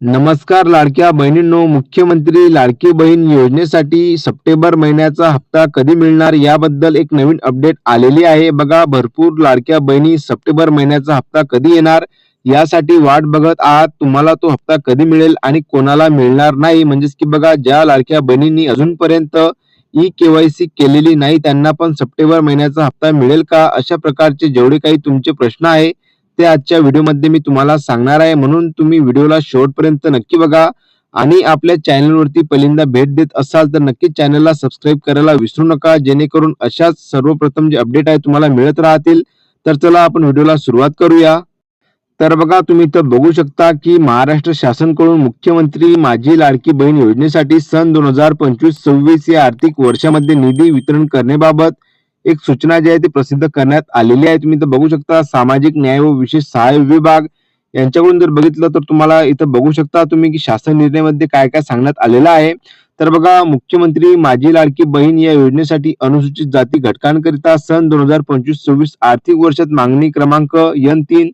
नमस्कार लाडक्या बहिणींनो मुख्यमंत्री लाडकी बहीण योजनेसाठी सप्टेंबर महिन्याचा हप्ता कधी मिळणार याबद्दल एक नवीन अपडेट आलेली आहे. बघा भरपूर लाडक्या बहिणी सप्टेंबर महिन्याचा हप्ता कधी येणार यासाठी वाट बघत आहात. तुम्हाला तो हप्ता कधी मिळेल आणि कोणाला मिळणार नाही? म्हणजेच की बघा ज्या लाडक्या बहिणींनी अजूनपर्यंत ई केवायसी केलेली नाही त्यांना पण सप्टेंबर महिन्याचा हप्ता मिळेल का? अशा प्रकारचे जेवढे काही तुमचे प्रश्न आहे ते आजच्या व्हिडिओमध्ये मी तुम्हाला सांगणार आहे. म्हणून तुम्ही व्हिडिओला शेवटपर्यंत नक्की बघा. आणि आपल्या चॅनलवरती पहिल्यांदा भेट देत असाल तर नक्कीच चॅनलला सबस्क्राईब करायला विसरू नका. जेणेकरून अशाच सर्वप्रथम जे अपडेट आहे तुम्हाला मिळत राहतील. तर चला आपण व्हिडिओला सुरुवात करूया. तर बघा तुम्ही इथं बघू शकता की महाराष्ट्र शासनकडून मुख्यमंत्री माझी लाडकी बहीण योजनेसाठी सन दोन हजार पंचवीस सव्वीस या आर्थिक वर्षामध्ये निधी वितरण करण्याबाबत एक सूचना जी आहे ती प्रसिद्ध करण्यात आलेली आहे. तुम्ही इथं बघू शकता सामाजिक न्याय व विशेष सहाय्य विभाग यांच्याकडून जर बघितलं तर तुम्हाला इथं बघू शकता तुम्ही की शासन निर्णयामध्ये काय काय सांगण्यात आलेलं आहे. तर बघा मुख्यमंत्री माझी लाडकी बहीण या योजनेसाठी अनुसूचित जाती घटकांकरिता सन दोन हजार पंचवीस सव्वीस आर्थिक वर्षात मागणी क्रमांक यन तीन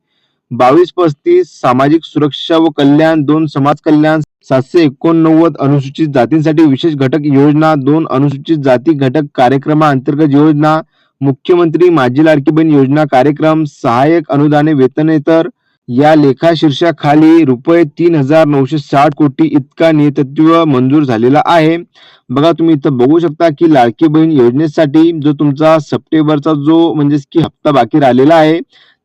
बावीस पस्तीस सामाजिक सुरक्षा व कल्याण दोन समाज कल्याण सातशे एकोणनव्वद अनुसूचित जातींसाठी विशेष घटक योजना दोन अनुसूचित जाती घटक कार्यक्रमाअंतर्गत योजना मुख्यमंत्री माझी लाडकी बहीण योजना कार्यक्रम सहाय्यक अनुदाने वेतनेतर या लेखा शीर्षाखाली रुपये तीन हजार नऊशे साठ कोटी इतका नेतृत्व मंजूर झालेला आहे. बघा तुम्ही इथं बघू शकता की लाडकी बहीण योजनेसाठी जो तुमचा सप्टेंबरचा जो म्हणजे की हप्ता बाकी राहिलेला आहे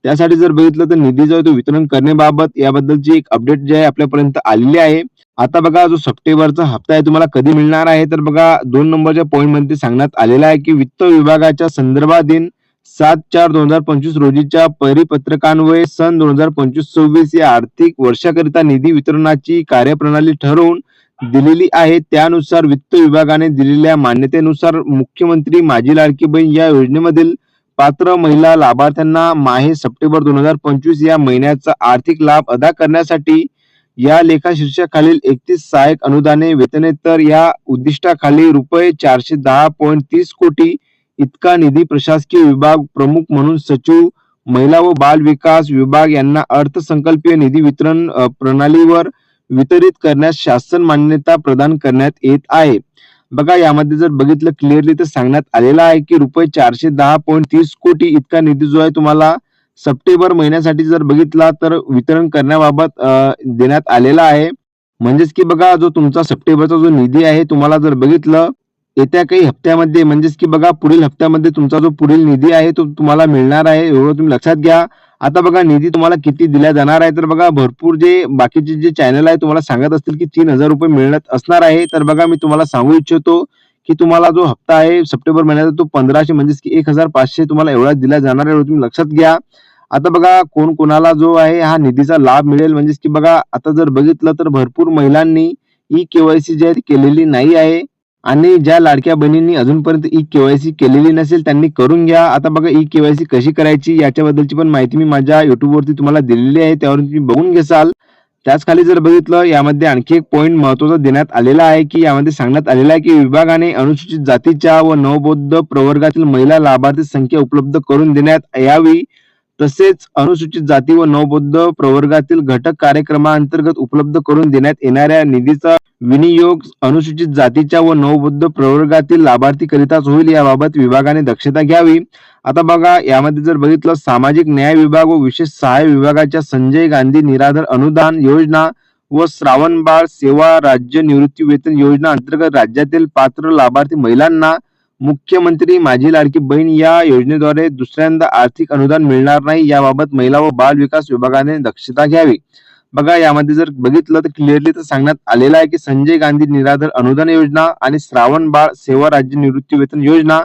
त्यासाठी जर बघितलं तर निधी जो आहे तो वितरण करण्याबाबत याबद्दलची एक अपडेट जी आहे आपल्यापर्यंत आलेली आहे. आता बघा जो सप्टेंबरचा हप्ता आहे तुम्हाला कधी मिळणार आहे? तर बघा दोन नंबरच्या पॉईंटमध्ये सांगण्यात आलेलं आहे की वित्त विभागाच्या संदर्भाधीन सात चार दोन हजार पंचवीस रोजीच्या परिपत्रकान्वये सन दोन हजार पंचवीस सव्वीस या आर्थिक वर्षाकरिता निधी वितरणाची कार्यप्रणाली ठरवून दिलेली आहे. त्यानुसार वित्त विभागाने दिलेल्या मान्यतेनुसार मुख्यमंत्री माझी लाडकी बहीण या योजनेमधील पात्र महिला लाभार्थ्यांना माहे सप्टेंबर दोन हजार पंचवीस या महिन्याचा आर्थिक लाभ अदा करण्यासाठी या लेखा शीर्षकाखालील एकतीस सहाय्यक अनुदाने वेतनेतर या उद्दिष्टाखाली रुपये चारशे दहा पॉईंट तीस कोटी इतका निधी प्रशासकीय विभाग प्रमुख म्हणून सचिव महिला व बाल विकास विभाग यांना अर्थसंकल्पीय निधी वितरण प्रणालीवर वितरित करण्यास शासन मान्यता प्रदान करण्यात येत आहे. बघा यामध्ये जर बघितलं क्लिअरली तर सांगण्यात आलेलं आहे की रुपये चारशे दहा पॉईंट तीस कोटी इतका निधी जो आहे तुम्हाला सप्टेंबर महिन्यासाठी जर बघितला तर वितरण करण्याबाबत देण्यात आलेला आहे. म्हणजेच की बघा जो तुमचा सप्टेंबरचा जो निधी आहे तुम्हाला जर बघितलं येत्या काही हप्त्यामध्ये म्हणजेच की बघा पुढील हप्त्यामध्ये तुमचा जो पुढील निधी आहे तो तुम्हाला मिळणार आहे. एवढं तुम्ही लक्षात घ्या. आता बघा निधी तुम्हाला किती दिला जाणार आहे? तर बघा भरपूर जे बाकीचे जे चॅनल आहे तुम्हाला सांगत असतील की तीन हजार रुपये मिळत असणार आहे. तर बघा मी तुम्हाला सांगू इच्छितो की तुम्हाला जो हप्ता आहे सप्टेंबर महिन्याचा तो पंधराशे म्हणजेच की एक हजार पाचशे तुम्हाला एवढा दिला जाणार आहे एवढं तुम्ही लक्षात घ्या. आता बघा कोण कोणाला जो आहे हा निधीचा लाभ मिळेल? म्हणजेच की बघा आता जर बघितलं तर भरपूर महिलांनी ई केवायसी जी आहे केलेली नाही आहे. आणि ज्या लाडक्या बहिणींनी अजूनपर्यंत ई केवायसी केलेली नसेल त्यांनी करून घ्या. आता बघा ई केवायसी कशी करायची याच्याबद्दलची पण माहिती मी माझ्या युट्यूबवरती वरती तुम्हाला दिलेली आहे. त्यावरून तुम्ही बघून घेसाल. त्याच खाली जर बघितलं यामध्ये आणखी एक पॉईंट महत्त्वाचा देण्यात आलेला आहे की यामध्ये सांगण्यात आलेला आहे की विभागाने अनुसूचित जातीच्या व नवबौद्ध प्रवर्गातील महिला लाभार्थी संख्या उपलब्ध करून देण्यात यावी. तसेच अनुसूचित जाती व नवबौद्ध प्रवर्गातील घटक कार्यक्रमाअंतर्गत उपलब्ध करून देण्यात येणाऱ्या निधीचा विनियोग अनुसूचित जातीच्या व नवबौद्ध प्रवर्गातील लाभार्थीकरिताच होईल याबाबत विभागाने दक्षता घ्यावी. आता बघा यामध्ये जर बघितलं सामाजिक न्याय विभाग व विशेष सहाय्य विभागाच्या संजय गांधी निराधार अनुदान योजना व श्रावणबाळ सेवा राज्य निवृत्ती वेतन योजना अंतर्गत राज्यातील पात्र लाभार्थी महिलांना मुख्यमंत्री माझी लाडकी बहीण या योजनेद्वारे दुसऱ्यांदा आर्थिक अनुदान मिळणार नाही याबाबत महिला व बाल विकास विभागाने दक्षता घ्यावी. बघा यामध्ये जर बघितलं तर क्लिअरली तर सांगण्यात आलेलं आहे की संजय गांधी निराधार अनुदान योजना आणि श्रावण बाळ सेवा राज्य निवृत्ती वेतन योजना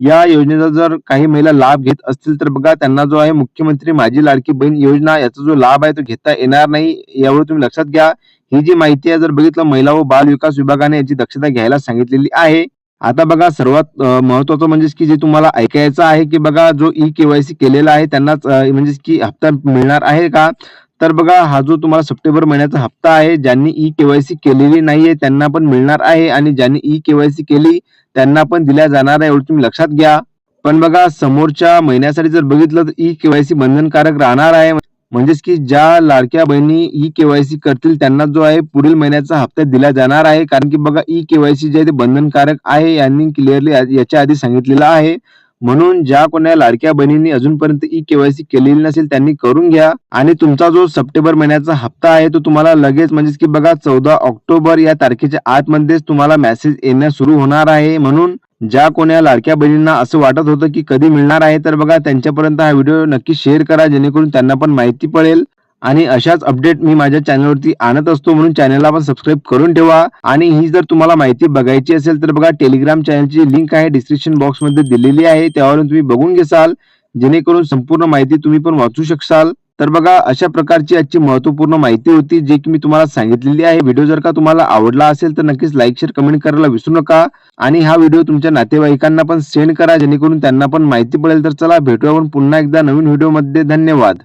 या योजनेचा जर काही महिला लाभ घेत असतील तर बघा त्यांना जो आहे मुख्यमंत्री माझी लाडकी बहीण योजना याचा जो लाभ आहे तो घेता येणार नाही यावर तुम्ही लक्षात घ्या. ही जी माहिती आहे जर बघितलं महिला व बाल विकास विभागाने याची दक्षता घ्यायला सांगितलेली आहे. आता बघा सर्वात महत्वाचं म्हणजे की जे तुम्हाला ऐकायचं आहे की बघा जो ई केवायसी केलेला आहे त्यांनाच म्हणजे की हप्ता मिळणार आहे का? तर बघा हा जो तुम्हाला सप्टेंबर महिन्याचा हप्ता आहे ज्यांनी ई केवायसी केलेली नाहीये त्यांना पण मिळणार आहे आणि ज्यांनी ई केवायसी केली त्यांना पण दिल्या जाणार आहे एवढं तुम्ही लक्षात घ्या. पण बघा समोरच्या महिन्यासाठी जर बघितलं तर ई केवायसी बंधनकारक राहणार आहे. म्हणजेच की ज्या लाडक्या बहिणी ई केवायसी करतील त्यांना जो आहे पुढील महिन्याचा हप्ता दिला जाणार आहे. कारण की बघा ई केवायसी जे आहे ते बंधनकारक आहे यांनी क्लिअरली याच्या आधी सांगितलेलं आहे. म्हणून ज्या कोणा लाडक्या बहिणींनी अजूनपर्यंत ई केवायसी केलेली नसेल त्यांनी करून घ्या. आणि तुमचा जो सप्टेंबर महिन्याचा हप्ता आहे तो तुम्हाला लगेच म्हणजेच की बघा चौदा ऑक्टोबर या तारखेच्या आतमध्येच तुम्हाला मेसेज येण्यास सुरू होणार आहे. म्हणून ज्या कोण्या लाडक्या बहिणींना असं वाटत होतं की कधी मिळणार आहे तर बघा त्यांच्यापर्यंत हा व्हिडिओ नक्की शेअर करा जेणेकरून त्यांना पण माहिती पडेल. आणि अशाच अपडेट मी माझ्या चॅनलवरती आणत असतो म्हणून चॅनलला पण सबस्क्राईब करून ठेवा. आणि ही जर तुम्हाला माहिती बघायची असेल तर बघा टेलिग्राम चॅनलची लिंक आहे डिस्क्रिप्शन बॉक्समध्ये दिलेली आहे. त्यावरून तुम्ही बघून घेसाल. जेणेकरून संपूर्ण माहिती तुम्ही पण वाचू शकाल तर बघा अशा प्रकारची आजची महत्त्वपूर्ण माहिती होती जे की मी तुम्हाला सांगितलेली आहे. व्हिडिओ जर का तुम्हाला आवडला असेल तर नक्कीच लाईक शेअर कमेंट करायला विसरू नका. आणि हा व्हिडिओ तुमच्या नातेवाईकांना पण सेंड करा जेणेकरून त्यांना पण माहिती पडेल. तर चला भेटूया आपण पुन्हा एकदा नवीन व्हिडिओमध्ये धन्यवाद.